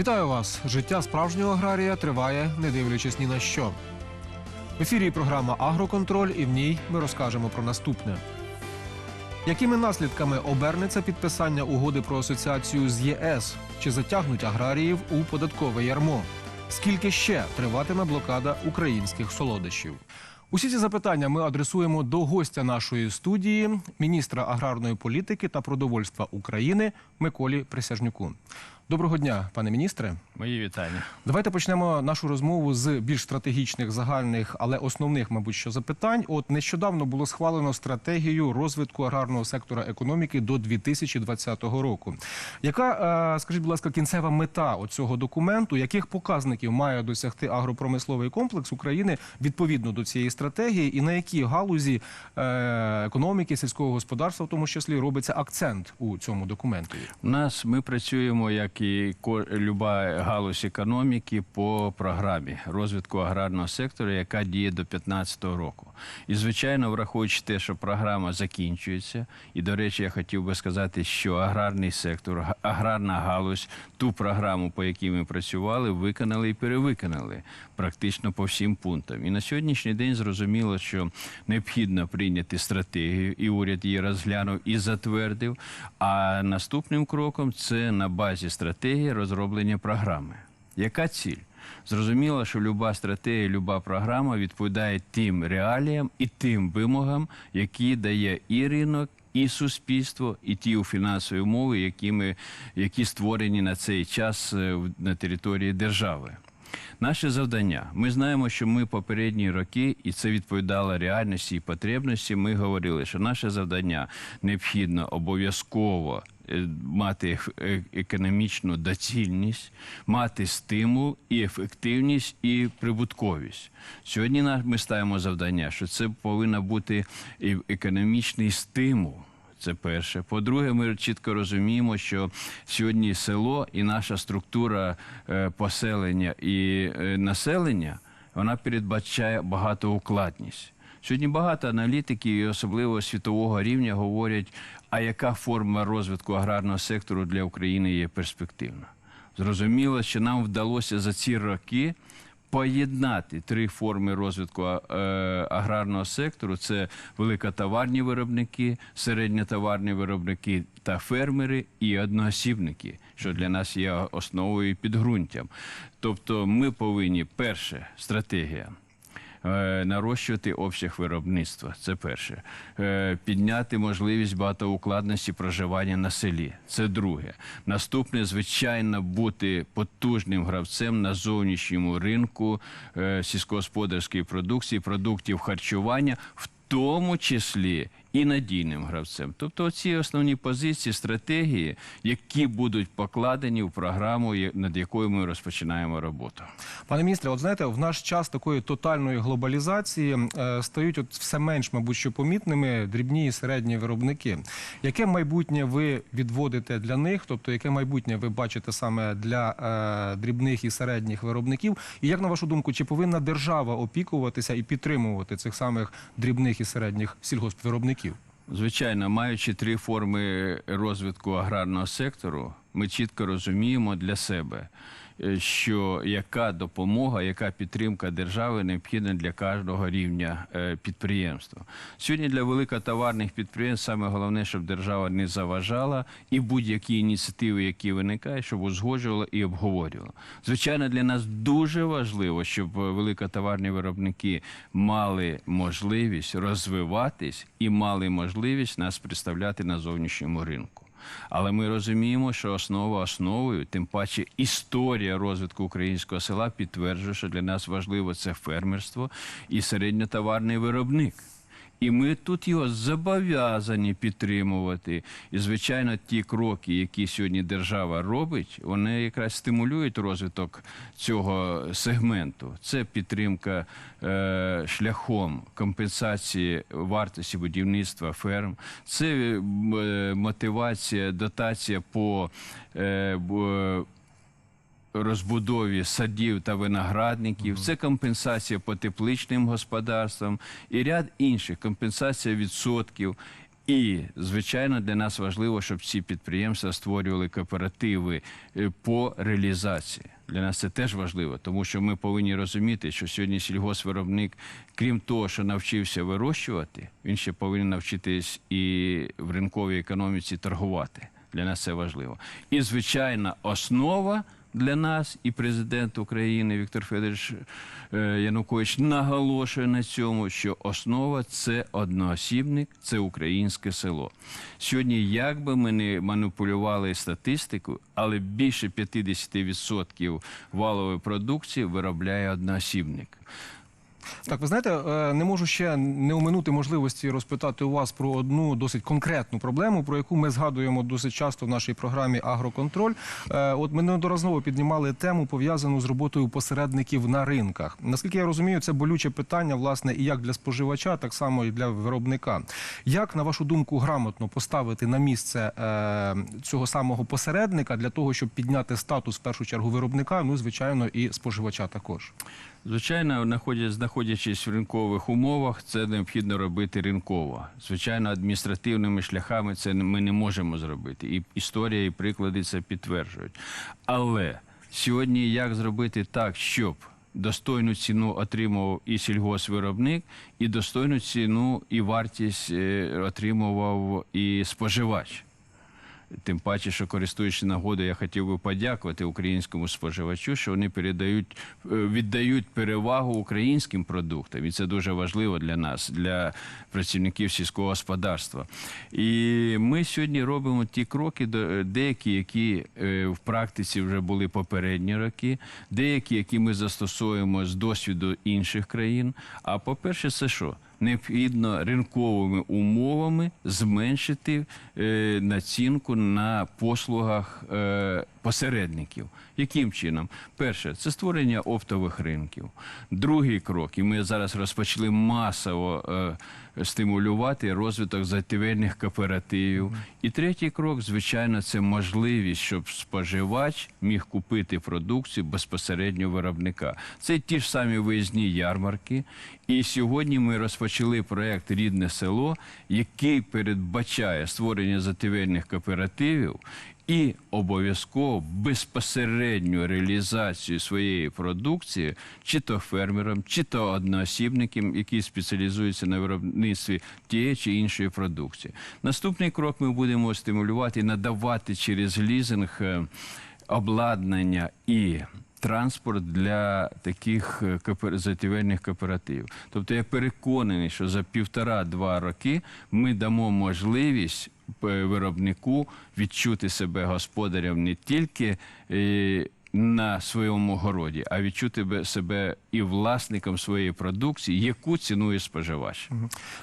Вітаю вас! Життя справжнього аграрія триває, не дивлячись ні на що. В ефірі програма Агроконтроль, і в ній ми розкажемо про наступне. Якими наслідками обернеться підписання угоди про асоціацію з ЄС? Чи затягнуть аграріїв у податкове ярмо? Скільки ще триватиме блокада українських солодощів? Усі ці запитання ми адресуємо до гостя нашої студії, міністра аграрної політики та продовольства України Миколі Присяжнюку. Доброго дня, пане міністре. Мої вітання. Давайте почнемо нашу розмову з більш стратегічних, загальних, але основних, мабуть, що запитань. От нещодавно було схвалено стратегію розвитку аграрного сектора економіки до 2020 року. Яка, е, скажіть, будь ласка, кінцева мета цього документу? Яких показників має досягти агропромисловий комплекс України відповідно до цієї стратегії, і на які галузі е, економіки, сільського господарства, в тому числі, робиться акцент у цьому документі? У нас ми працюємо як і ко- люба галузь економіки по програмі розвитку аграрного сектору, яка діє до 2015 року. І звичайно, враховуючи те, що програма закінчується, і до речі, я хотів би сказати, що аграрний сектор, аграрна галузь, ту програму, по якій ми працювали, виконали і перевиконали практично по всім пунктам. І на сьогоднішній день зрозуміло, що необхідно прийняти стратегію, і уряд її розглянув і затвердив. А наступним кроком це на базі стратегії розроблення програми. Яка ціль? Зрозуміло, що люба стратегія, люба програма відповідає тим реаліям і тим вимогам, які дає і ринок, і суспільство, і ті фінансові умови, які, ми, які створені на цей час е, на території держави. Наше завдання. Ми знаємо, що ми попередні роки, і це відповідало реальності і потребності. Ми говорили, що наше завдання необхідно обов'язково мати е- економічну доцільність, мати стимул і ефективність, і прибутковість. Сьогодні ми ставимо завдання, що це повинен бути економічний стимул. Це перше. По-друге, ми чітко розуміємо, що сьогодні село і наша структура е, поселення і е, населення вона передбачає багатоукладність. Сьогодні багато аналітиків, і особливо світового рівня, говорять, а яка форма розвитку аграрного сектору для України є перспективна. Зрозуміло, що нам вдалося за ці роки поєднати три форми розвитку е, аграрного сектору: це великотоварні виробники, середньотоварні виробники та фермери і одноосібники, що для нас є основою і підґрунтям. Тобто, ми повинні перше стратегія. Е, Нарощувати обсяг виробництва, це перше. Е, Підняти можливість багатоукладності проживання на селі. Це друге. Наступне, звичайно, бути потужним гравцем на зовнішньому ринку е, сільськогосподарської продукції, продуктів харчування, в тому числі і надійним гравцем. Тобто ці основні позиції, стратегії, які будуть покладені в програму, над якою ми розпочинаємо роботу. Пане міністре, от знаєте, в наш час такої тотальної глобалізації е, стають от все менш, мабуть, що помітними дрібні і середні виробники. Яке майбутнє ви відводите для них? Тобто, яке майбутнє ви бачите саме для е, дрібних і середніх виробників? І як на вашу думку, чи повинна держава опікуватися і підтримувати цих самих дрібних і середніх сільгоспвиробників? Звичайно, маючи три форми розвитку аграрного сектору, ми чітко розуміємо для себе, е, що яка допомога, яка підтримка держави необхідна для кожного рівня е, підприємства. Сьогодні для великотоварних підприємств саме головне, щоб держава не заважала і будь-які ініціативи, які виникають, щоб узгоджувала і обговорювала. Звичайно, для нас дуже важливо, щоб великотоварні виробники мали можливість розвиватись і мали можливість нас представляти на зовнішньому ринку. Але ми розуміємо, що основа основою, тим паче історія розвитку українського села підтверджує, що для нас важливо це фермерство і середньотоварний виробник. І ми тут його зобов'язані підтримувати. І, звичайно, ті кроки, які сьогодні держава робить, вони якраз стимулюють розвиток цього сегменту. Це підтримка е, шляхом компенсації вартості будівництва ферм, це е, мотивація, дотація по е, розбудові садів та виноградників, це компенсація по тепличним господарствам і ряд інших компенсація відсотків. І, звичайно, для нас важливо, щоб ці підприємства створювали кооперативи е, по реалізації. Для нас це теж важливо, тому що ми повинні розуміти, що сьогодні сільгоспвиробник, крім того, що навчився вирощувати, він ще повинен навчитись і в ринковій економіці торгувати. Для нас це важливо. І звичайна основа для нас, і президент України Віктор Федорович е, Янукович наголошує на цьому, що основа це одноосібник, це українське село. Сьогодні, як би ми не маніпулювали статистику, але більше 50% валової продукції виробляє одноосібник. Так, ви знаєте, е, не можу ще не оминути можливості розпитати у вас про одну досить конкретну проблему, про яку ми згадуємо досить часто в нашій програмі Агроконтроль. Е, От ми неодноразово піднімали тему пов'язану з роботою посередників на ринках. Наскільки я розумію, це болюче питання, власне, і як для споживача, так само і для виробника. Як на вашу думку грамотно поставити на місце е, цього самого посередника для того, щоб підняти статус в першу чергу виробника, ну звичайно, і споживача також. Звичайно, знаходя- знаходячись в ринкових умовах, це необхідно робити ринково. Звичайно, адміністративними шляхами це ми не можемо зробити. І історія і приклади це підтверджують. Але сьогодні як зробити так, щоб достойну ціну отримував і сільгоспвиробник, і достойну ціну і вартість е, отримував і споживач. Тим паче, що користуючись нагодою, я хотів би подякувати українському споживачу, що вони передають, е, віддають перевагу українським продуктам, і це дуже важливо для нас, для працівників сільського господарства. І ми сьогодні робимо ті кроки, до- деякі, які е, в практиці вже були попередні роки, деякі, які ми застосовуємо з досвіду інших країн. А по-перше, це що? Необхідно ринковими умовами зменшити е, націнку на послугах е, посередників. Яким чином? Перше, це створення оптових ринків. Другий крок, і ми зараз розпочали масово е, стимулювати розвиток затівельних кооперативів. І третій крок, звичайно, це можливість, щоб споживач міг купити продукцію безпосередньо виробника. Це ті ж самі виїзні ярмарки. І сьогодні ми розпочали проект Рідне село, який передбачає створення затівельних кооперативів і обов'язково безпосередню реалізацію своєї продукції, чи то фермерам, чи то одноосібникам, які спеціалізуються на виробництві тієї чи іншої продукції. Наступний крок ми будемо стимулювати і надавати через лізинг е, обладнання і транспорт для таких е, затівельних кооперативів. Тобто я переконаний, що за півтора-два роки ми дамо можливість виробнику відчути себе господарем не тільки е, на своєму городі, а відчути себе і власником своєї продукції, яку цінує споживач.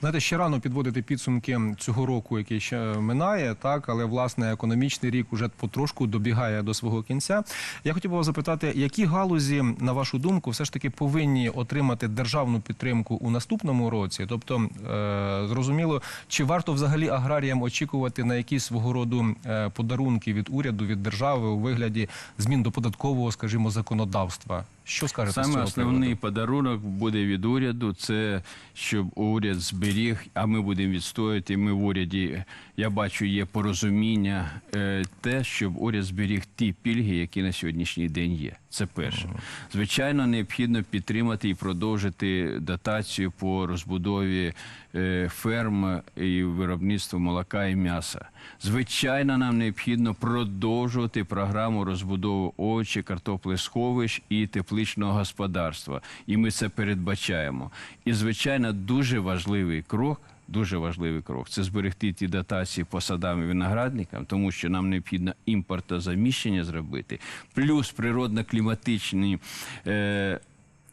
Знаєте, ще рано підводити підсумки цього року, який ще минає, так але власне економічний рік уже потрошку добігає до свого кінця. Я хотів би вас запитати, які галузі, на вашу думку, все ж таки повинні отримати державну підтримку у наступному році? Тобто, е, зрозуміло, чи варто взагалі аграріям очікувати на якісь свого роду е, подарунки від уряду, від держави у вигляді змін до податкового, скажімо, законодавства? Що скажете з Саме цього основний приводу? подарунок буде від уряду. Це щоб уряд зберіг, а ми будемо відстояти. Ми в уряді, я бачу, є порозуміння, е, те, щоб уряд зберіг ті пільги, які на сьогоднішній день є. Це перше. Звичайно, необхідно підтримати і продовжити дотацію по розбудові е, ферм і виробництву молока і м'яса. Звичайно, нам необхідно продовжувати програму розбудови овочі, картопли сховищ і тепличного господарства. І ми це передбачаємо. І, звичайно, дуже важливий крок. Дуже важливий крок це зберегти ті дотації по садам і виноградникам, тому що нам необхідно імпортозаміщення зробити, плюс природно-кліматичні. Е,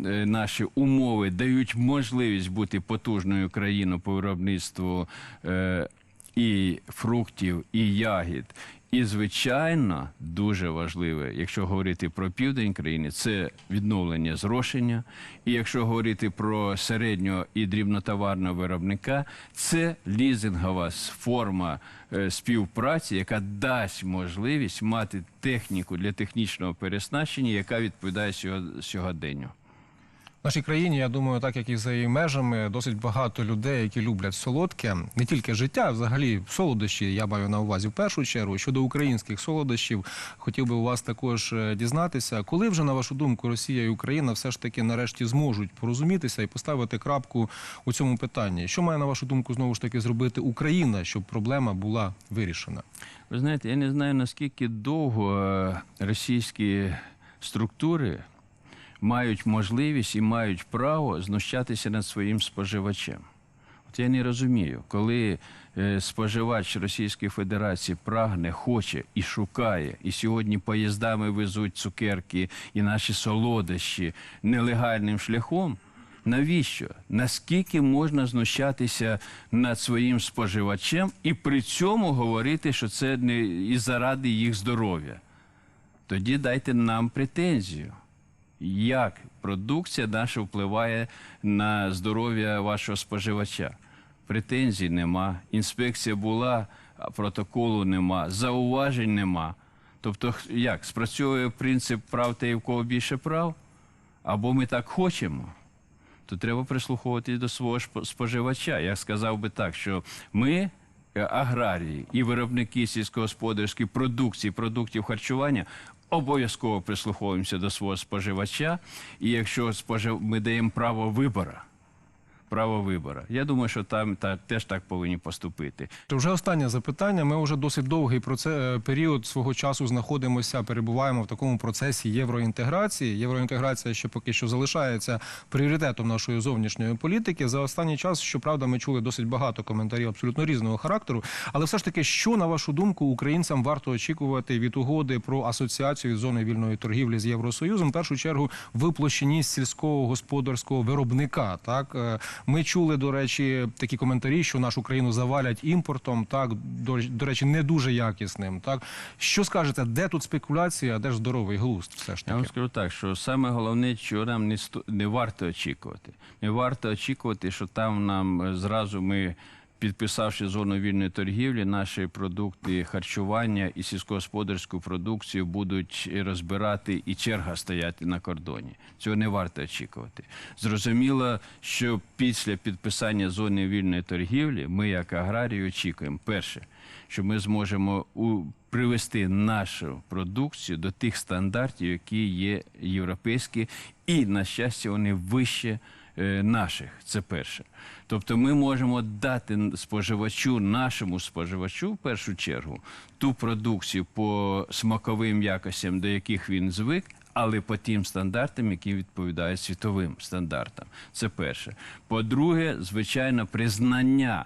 е, Наші умови дають можливість бути потужною країною по виробництву е, і фруктів, і ягід. І, звичайно, дуже важливе, якщо говорити про південь країни, це відновлення зрошення. І якщо говорити про середнього і дрібнотоварного виробника, це лізингова форма е, співпраці, яка дасть можливість мати техніку для технічного переснащення, яка відповідає сього- сьогоденню. В нашій країні, я думаю, так як і за її межами, досить багато людей, які люблять солодке, не тільки життя, а взагалі солодощі. Я маю на увазі в першу чергу. Щодо українських солодощів, хотів би у вас також е, дізнатися, коли вже на вашу думку Росія і Україна все ж таки нарешті зможуть порозумітися і поставити крапку у цьому питанні. Що має на вашу думку знову ж таки зробити Україна, щоб проблема була вирішена? Ви знаєте, я не знаю, наскільки довго е, російські структури мають можливість і мають право знущатися над своїм споживачем. От я не розумію, коли е, споживач Російської Федерації прагне, хоче і шукає, і сьогодні поїздами везуть цукерки і наші солодощі нелегальним шляхом. Навіщо? Наскільки можна знущатися над своїм споживачем і при цьому говорити, що це не і заради їх здоров'я? Тоді дайте нам претензію. Як продукція наша впливає на здоров'я вашого споживача? Претензій нема, інспекція була, протоколу нема, зауважень нема. Тобто, як спрацьовує принцип прав та в кого більше прав? Або ми так хочемо, то треба прислуховуватись до свого споживача. Я сказав би так, що ми, е, аграрії і виробники сільськогосподарської продукції, продуктів харчування, обов'язково прислуховуємося до свого споживача. І якщо спожив... ми даємо право вибору, право вибору, я думаю, що там та, теж так повинні поступити. То Вже останнє запитання. Ми вже досить довгий проце- період свого часу знаходимося, перебуваємо в такому процесі євроінтеграції. Євроінтеграція ще поки що залишається пріоритетом нашої зовнішньої політики. За останній час, щоправда, ми чули досить багато коментарів абсолютно різного характеру. Але все ж таки, що на вашу думку українцям варто очікувати від угоди про асоціацію зони вільної торгівлі з Євросоюзом? В першу чергу в площині сільського господарського виробника. Так Е, ми чули, до речі, такі коментарі, що нашу країну завалять імпортом, так до, до речі, не дуже якісним. Так що скажете, де тут спекуляція, а де ж здоровий глузд? Все ж Я вам скажу так, що саме головне, що нам не, сто- не варто очікувати. Не варто очікувати, що там нам е, зразу ми, підписавши зону вільної торгівлі, наші продукти харчування і сільськогосподарську продукцію будуть розбирати і черга стояти на кордоні. Цього не варто очікувати. Зрозуміло, що після підписання зони вільної торгівлі ми, як аграрії, очікуємо перше, що ми зможемо у привести нашу продукцію до тих стандартів, які є європейські, і на щастя, вони вище наших. Це перше. Тобто, ми можемо дати споживачу, нашому споживачу, в першу чергу, ту продукцію по смаковим якостям, до яких він звик. Але по тим стандартам, які відповідають світовим стандартам, це перше. По-друге, звичайно, признання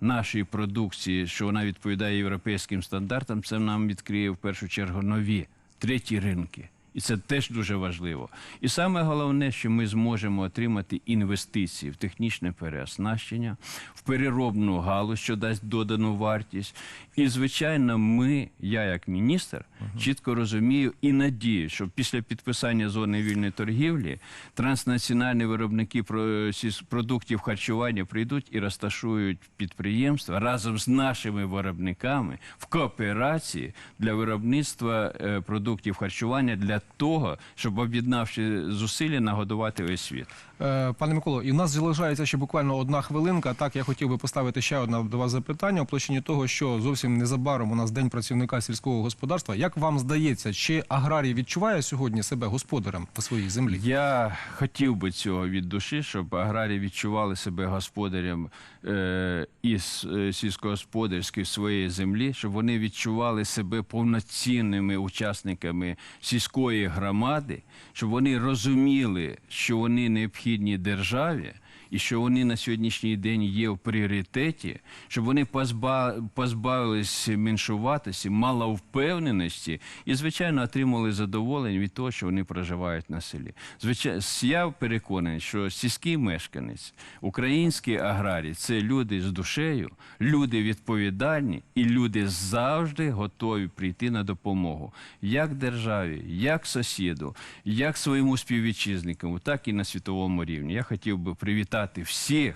нашої продукції, що вона відповідає європейським стандартам, це нам відкриє в першу чергу нові треті ринки. І це теж дуже важливо. І саме головне, що ми зможемо отримати інвестиції в технічне переоснащення, в переробну галузь, що дасть додану вартість. І, звичайно, ми, я як міністр, чітко розумію і надію, що після підписання зони вільної торгівлі транснаціональні виробники про- продуктів харчування прийдуть і розташують підприємства разом з нашими виробниками в кооперації для виробництва е, продуктів харчування для того, щоб об'єднавши зусилля, нагодувати весь світ. Е, Пане Миколо, і в нас залишається ще буквально одна хвилинка. Так, я хотів би поставити ще одне до вас запитання у площині того, що зовсім незабаром у нас день працівника сільського господарства. Як вам здається, чи аграрій відчуває сьогодні себе господарем на своїй землі? Я хотів би цього від душі, щоб аграрії відчували себе господарем е, із е, сільськогосподарської своєї землі, щоб вони відчували себе повноцінними учасниками сільської громади, щоб вони розуміли, що вони необхідні державі. І що вони на сьогоднішній день є в пріоритеті, щоб вони позба... позбавились меншуватості, маловпевненості і, звичайно, отримали задоволення від того, що вони проживають на селі. Звичайно, я переконаний, що сільський мешканець, український аграрій це люди з душею, люди відповідальні і люди завжди готові прийти на допомогу як державі, як сусіду, як своєму співвітчизнику, так і на світовому рівні. Я хотів би привітати привітати всіх.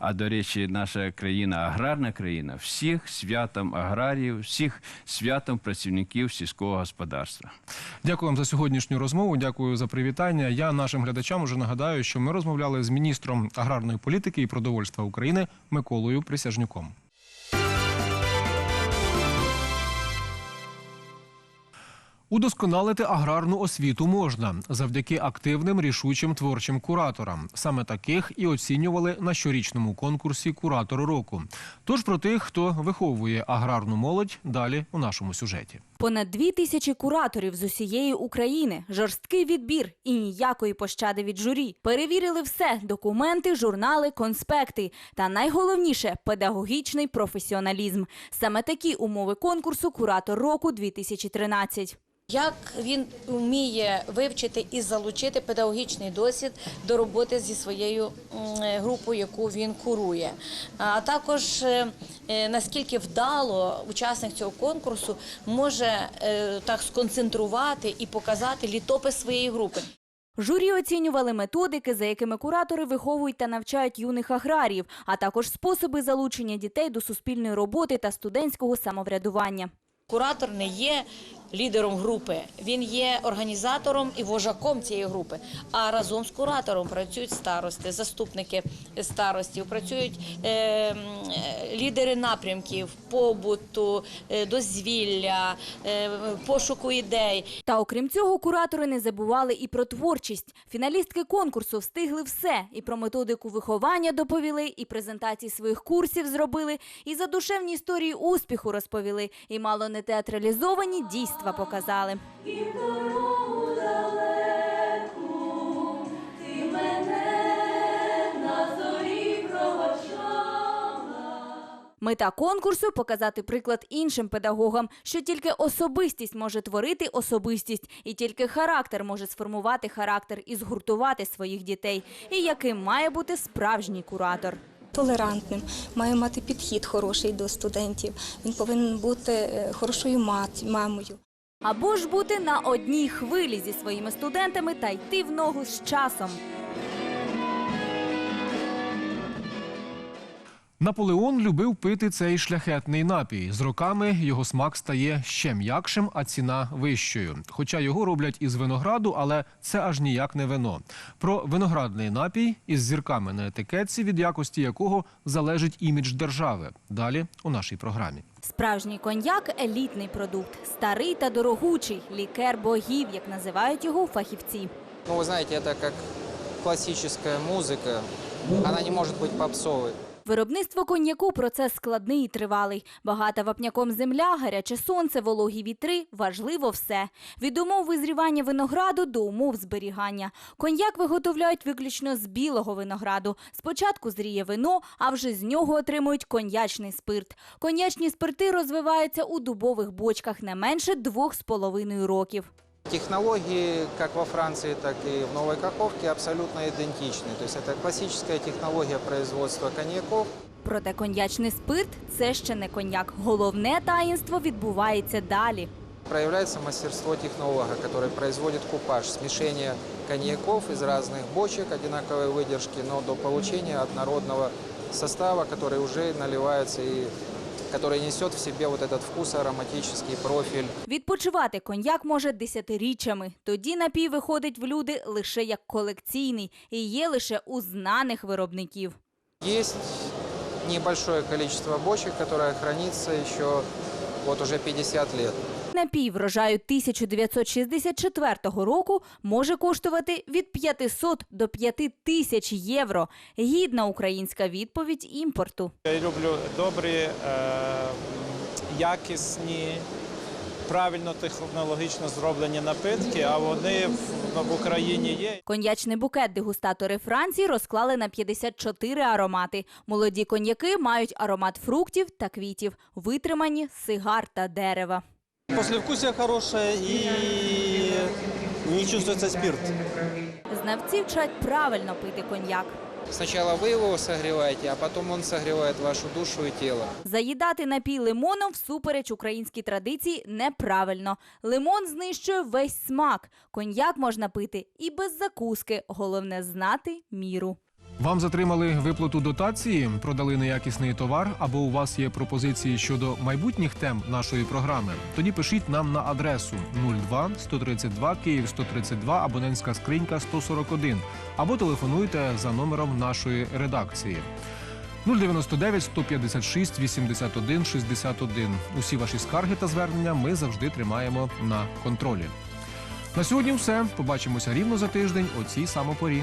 А до речі, наша країна аграрна країна, всіх святом аграріїв, всіх святом працівників сільського господарства. Дякую вам за сьогоднішню розмову. Дякую за привітання. Я нашим глядачам уже нагадаю, що ми розмовляли з міністром аграрної політики і продовольства України Миколою Присяжнюком. Удосконалити аграрну освіту можна завдяки активним рішучим творчим кураторам. Саме таких і оцінювали на щорічному конкурсі Куратор року. Тож про тих, хто виховує аграрну молодь, далі у нашому сюжеті. Понад дві тисячі кураторів з усієї України, жорсткий відбір і ніякої пощади від журі. Перевірили все: документи, журнали, конспекти. Та найголовніше педагогічний професіоналізм. Саме такі умови конкурсу Куратор року 2013. Як він вміє вивчити і залучити педагогічний досвід до роботи зі своєю е, групою, яку він курує, а також е, е, наскільки вдало учасник цього конкурсу може так сконцентрувати і показати літопис своєї групи. Журі оцінювали методики, за якими куратори виховують та навчають юних аграріїв, а також способи залучення дітей до суспільної роботи та студентського самоврядування. Куратор не є лідером групи, він є організатором і вожаком цієї групи. А разом з куратором працюють старости, заступники старостів, працюють е, е, лідери напрямків, побуту, е, дозвілля, е, пошуку ідей. Та окрім цього, куратори не забували і про творчість. Фіналістки конкурсу встигли все: і про методику виховання доповіли, і презентації своїх курсів зробили, і задушевні історії успіху розповіли, і мало не театралізовані дійства показали. Мета конкурсу показати приклад іншим педагогам, що тільки особистість може творити особистість, і тільки характер може сформувати характер і згуртувати своїх дітей, і яким має бути справжній куратор. толерантним, має мати підхід хороший до студентів. Він повинен бути е, хорошою мамою. Або ж бути на одній хвилі зі своїми студентами та йти в ногу з часом. Наполеон любив пити цей шляхетний напій. З роками його смак стає ще м'якшим, а ціна вищою. Хоча його роблять із винограду, але це аж ніяк не вино. Про виноградний напій із зірками на етикетці, від якості якого залежить імідж держави. Далі у нашій програмі. Справжній коньяк елітний продукт, старий та дорогучий, лікер богів, як називають його фахівці. Ну, вы знаете, это как классическая музыка. Она не может быть попсовой. Виробництво коньяку процес складний і тривалий. Багата вапняком земля, гаряче сонце, вологі вітри важливо все. Від умов визрівання винограду до умов зберігання. Коньяк виготовляють виключно з білого винограду. Спочатку зріє вино, а вже з нього отримують коньячний спирт. Коньячні спирти розвиваються у дубових бочках не менше двох з половиною років. Технологии, как во Франции, так и в Новой Каховке, абсолютно идентичны. То есть это классическая технология производства коньяков. Проте коньячний спирт це ще не коньяк. Головне таїнство відбувається далі. Проявляется мастерство технолога, который производит купаж, смешение коньяков из разных бочек одинаковой выдержки, но до получения однородного состава, который уже наливается и который несет в себе вот этот вкус, ароматический профиль. Відпочивати коньяк може десятиріччями. Тоді напій виходить в люди лише як колекційний і є лише у знаних виробників. Є небольшое количество бочек, которое хранится еще вот уже 50 лет. Напій врожаю 1964 року може коштувати від 500 до 5000 євро. Гідна українська відповідь імпорту. Я люблю добрі, е, якісні, правильно технологічно зроблені напитки, а вони в, в Україні є. Коньячний букет дегустатори Франції розклали на 54 аромати. Молоді коньяки мають аромат фруктів та квітів, витримані сигар та дерева. Послевкусие хорошее и не чувствуется спирт. Знавці вчать правильно пити коньяк. Сначала вы его согреваете, а потом он согревает вашу душу и тело. Заїдати напій лимоном всупереч українській традиції неправильно. Лимон знищує весь смак. Коньяк можна пити і без закуски. Головне знати міру. Вам затримали виплату дотації, продали неякісний товар, або у вас є пропозиції щодо майбутніх тем нашої програми? Тоді пишіть нам на адресу 02 132 Київ 132 абонентська скринька 141 або телефонуйте за номером нашої редакції. 099 156 81 61. Усі ваші скарги та звернення ми завжди тримаємо на контролі. На сьогодні все. Побачимося рівно за тиждень о цій самопорі.